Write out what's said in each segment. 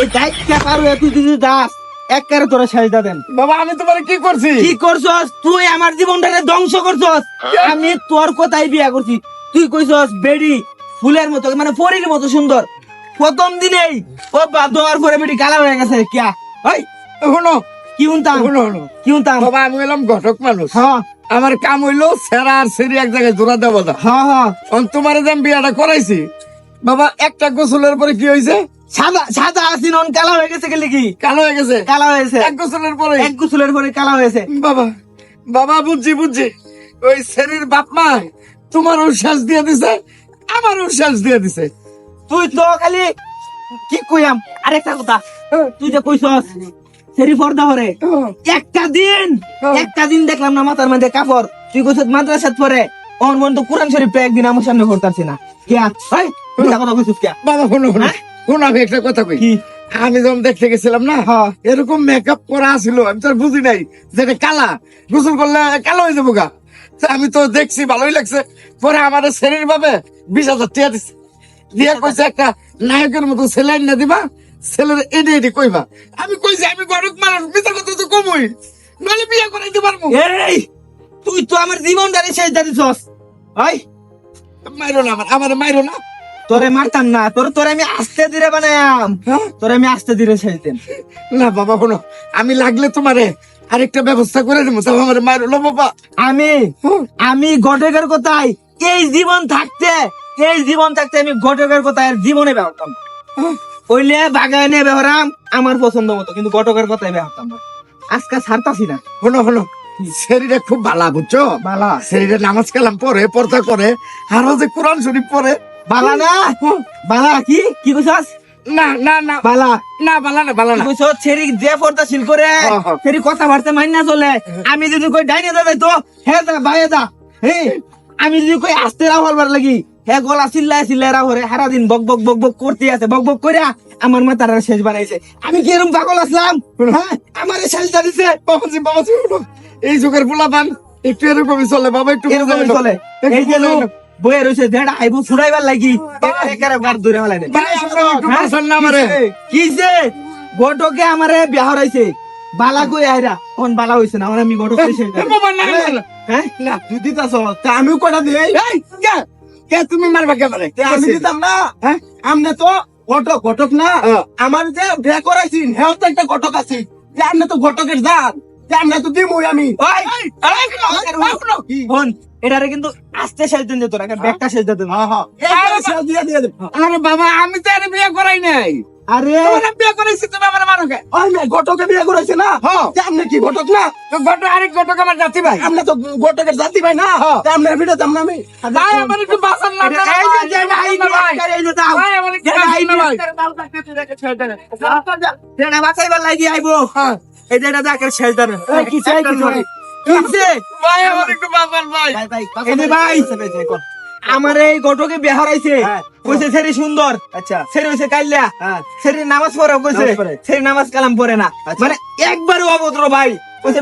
এই দায়িত্বটা পারবে তুই যদি দাস এক তোরা সাজদা দেন। বাবা আমি তোমার কি করছি? কি করছস? তুই আমার জীবনটাকে ধ্বংস করছস। আমি তোর কথাই বিয়া করছি। তুই কইছস বেডি ফুলের মতো মানে পরীর মতো সুন্দর। প্রথম দিনেই ও পরে বেডি কালা হয়ে গেছে কিয়া? ওই শোনো। কি উনতাম শোনো শোনো। কি উনতাম বাবা আমি হলাম ঘটক মানুষ। হ্যাঁ। আমার কাম হইল সেরা আর সেরি এক জায়গায় জোড়া দেওয়া। দা হ্যাঁ। হ্যাঁ তোমার যে আমি বিয়াটা করাইছি বাবা একটা গোসলের পরে কি হয়েছে সাদা সাদা আসিন অন কালা হয়ে গেছে গেলে কি? কালো হয়ে গেছে। কালা হয়েছে। এক গোসলের পরে এক গুসলের পরে কালা হয়েছে। বাবা বাবা বুঝছি বুঝছি। ওই শরীর বাপ মা তোমার উচ্ছ্বাস দিয়ে দিছে আমার উচ্ছ্বাস দিয়ে দিছে। তুই তো খালি কি কইয়াম? আরেকটা কথা তুই যে কইছস সেরি পর্দা হরে। একটা দিন হ্যাঁ। একটা দিন দেখলাম না মাথার মধ্যে কাপড়। তুই কইছস মাদ্রাসাত পরে অন মন তো কোরআন শরীফ একদিন আমার সামনে পড়তাছি না। ভাই কথা কইছস কিয়া? বাবা শোনো শোনো? আমি একটা কথা কই। আমি যখন দেখতে গেছিলাম না। এরকম মেকআপ করা ছিল আমি তো বুঝি নাই যেটা কালা। গোসল করলে কালো হয়ে যাব গা। আমি তো দেখছি ভালোই লাগছে। পরে আমার শরীর ভাবে বিশ হাজার টিয়া দিছে। দিয়ে কইছে একটা নায়কের মতো সেলাইন না দিবা ছেলের এডে এডে কইবা। আমি কইছি আমি গরক মানুষ বিচার কথা তো কমই। নইলে বিয়ে করাইতে পারব। এই তুই তো আমার জীবনটারে শেষ দিছস। ভাই মাইরো না আমার আমার মাইরো না। তোরে মারতাম না তোর তোরে আমি আস্তে ধীরে বানায়াম। হ্যাঁ? তোরে আমি আস্তে ধীরে শেষ না বাবা শোনো আমি লাগলে তোমারে আরেকটা ব্যবস্থা করে দেবো তাও আমার মাইরো না বাবা। আমি হুম। আমি ঘটকের কথাই এই জীবন থাকতে এই জীবন থাকতে আমি ঘটকের কথায় আর জীবনে ব্যবহারতাম না। ওইলে বাগানে ব্যবহারাম আমার পছন্দ মতো কিন্তু ঘটকের কথাই ব্যবহারতাম না। আজকে ছাড়তাছি না। হলো শোনো শরীরে খুব ভালা বুঝছ? বালা। শরীরে নামাজ কালাম পরে পর্দা করে আরও যে কোরআন শরীফ পরে বালা না? বালা কি? কি কইছাস? না না না। বালা। না বালা না বালা না। কইছস? ছেড়ি পর্দা শিল করে। ছেড়ি কথা বার্তা মাইন না চলে। আমি যদি কই ডাইনে দা তো হে দা বাইরে দা। হে আমি যদি কই আস্তে রাও হলবার লাগি হে গলা চিল্লায় চিল্লায় রাও হরে সারা দিন বক বক বক বক করতে আছে বক বক কইরা আমার মাথার শেষ বানাইছে আমি কি এরকম পাগল আসলাম? হ্যাঁ আমার শেষ দিছে। বাবাজি বাবাজি এই যুগের পোলাপান একটু এরকমই চলে বাবা একটু এরকম বুঝাই নাও। চলে। এই যে। বয়ে রয়েছে দেড় আইবু ফুরাইবার লাগি একারে গার দূরে হলাই দে হ্যাঁ? কি যে আমারে বিয়া হরাইছে বালা কই আইরা কোন বালা হইছে না আমি কইছে। হ্যাঁ না। তুই দিতাছ তা আমিও কটা দিই এই, কে? কে তুমি মারবা কে মারে? আমি দিতাম না হ্যাঁ? আমনে তো ঘটক ঘটক না হ্যাঁ। আমার যে বিয়া করাইছিন হেও তো একটা ঘটক আছে যে আমনে তো ঘটকের জান যে আমনে তো দিমুই আমি হন এটারে কিন্তু আস্তে শেষ দিন যেত না ব্যাগটা শেষ দিত হ্যাঁ হ্যাঁ আরে বাবা আমি তো আর বিয়ে করাই নাই আরে বিয়ে তুমি আমার ঘটকে করেছে না হ্যাঁ। কি ঘটক না তো ঘট ঘটক আমার জাতি ভাই আমনে তো ঘটকের জাতি ভাই না হ্যাঁ। ভিডিও দাম না আমি ভাই আমার একটু বাঁচান না এই যে, যে, ভাই, ভাই এই যে দাও। ভাই আমার একটু যে, ভাই, বাঁচান না ভাই যেটা বাঁচাইবার লাগি আইবো হ্যাঁ। এই যে এটা দেখের শেষ দেন এই, কিসে, কিসে? আমার এই গটকে বেহারাইছে হ্যাঁ। কইছে সেরি সুন্দর। আচ্ছা। সেরি হইছে কাইল্লা হ্যাঁ। সেরি নামাজ পড়ে কইছে। সেরি নামাজ কালাম পড়ে না। আচ্ছা। মানে একবারও অভদ্র ভাই। কইছে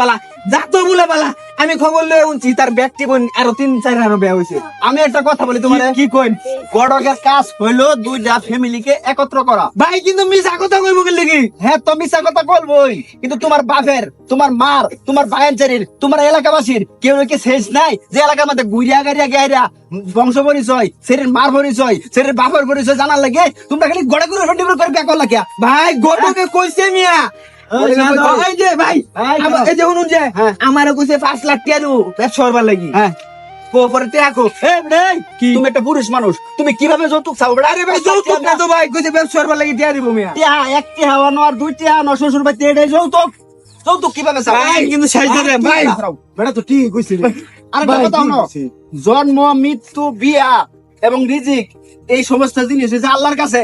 বালা যাতো বলে বালা আমি খবর লয়ে উনছি তার ব্যক্তি বোন আরও তিন চার আরও বেয়া হইছে আমি একটা কথা বলি তোমার। কি কইন? গড়কের কাজ হইল দুইটা ফ্যামিলিকে একত্র করা। ভাই কিন্তু মিছা কথা কইব কি লাগি? হ্যাঁ তো মিশা কথা বলবোই কিন্তু তোমার বাপের তোমার মার তোমার ভাইয়ের চারির তোমার এলাকাবাসীর কেউ কি শেষ নাই। যে এলাকার মধ্যে গুড়িয়া গাড়িয়া গাইরা বংশ পরিচয় সেরের মার পরিচয় সেরের বাপের পরিচয় জানার লাগে তোমরা খালি গড়ে করে ফেন্ডিবল ভাই গটকে কইছে মিয়া এই যে ভাই ভাই, এই যে শুনুন যে হ্যাঁ। কইছে পাঁচ লাখ টাকা দেবো ব্যবসা করবার লাগি। হ্যাঁ। পরে কো? তুমি একটা পুরুষ মানুষ তুমি কীভাবে যৌতুক চাও? আরে ভাই যৌতুক না তো ভাই কইছে ব্যবসা করবার লাগি দিব মিয়া। টিয়া, একটি হাওয়া আর দুইটি হাওয়া শ্বশুর বাড়িতে এটাই যৌতুক। যৌতুক কীভাবে চাও? ভাই কিন্তু সাইজ ভাই। বেটা তো ঠিক কইছিস কথা। জন্ম মৃত্যু বিয়া। এবং রিজিক এই সমস্ত জিনিস হচ্ছে আল্লাহর কাছে।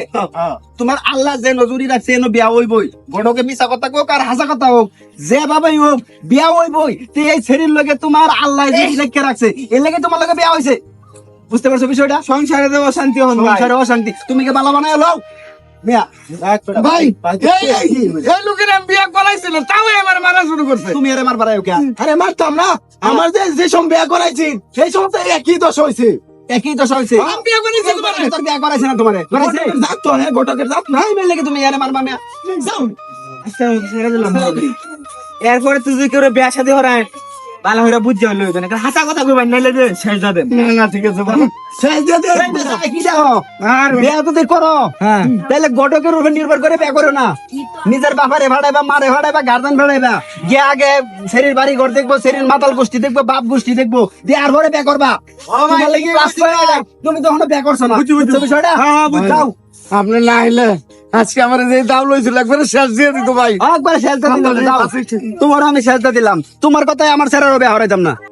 তোমার আল্লাহ যে নজরি রাখছে এনো বিয়া হইবই। গড়কে মিশা কথা হোক আর হাসা কথা হোক যে ভাবেই হোক বিয়া হইবই। তো এই ছেড়ির লগে তোমার আল্লাহ যে লেখকে রাখছে। এর লগে তোমার লগে বিয়া হইছে। বুঝতে পারছ বিষয়টা? সংসারে দেব শান্তি হন সংসারে অশান্তি। তুমি কি বালা বানায় লও? ভাই এই, এই, এই লোকের আমি বিয়ে করাইছিল তাও আমার মারা শুরু করছে। তুমি এর মার বাড়ায় আরে মারতাম না। আমার যে যে সব বিয়া করাইছি সেই সময় তো একই দশ হয়েছে একই দশা হয়েছে বিয়ে করেছি তোর বিয়া করাইছে না তোমার। জাত তো হ্যাঁ ঘটকের জাত। না নাই মেলে তুমি মারবা যাও। আচ্ছা এরপরে তুই যদি কেউ বিয়া সাথে হরায় ভালো হইরা হাসা কথা কইবার নাইলে যে শেষ যাবে। না না ঠিক আছে শেষ হ্যাঁ। নিজের বাপারে ভাড়াইবা মারে ভাড়াইবা গার্জেন ভাড়াইবা। গিয়ে আগে শরীর বাড়ি ঘর দেখব শরীর মাতাল গোষ্ঠী দেখব বাপ গোষ্ঠী দেখব দিয়ে আর করবা। তুমি তখন বিয়া করছ না। বিষয়টা? হ্যাঁ। যাও। আপনি না আইলে আজকে আমার যে দাম লইছিল একবারে শেষ দিয়ে দিত ভাই। একবার শেষটা দিলাম তোমার আমি শেষটা দিলাম। তোমার কথাই আমার স্যারেরও বিয়া হরাইতাম না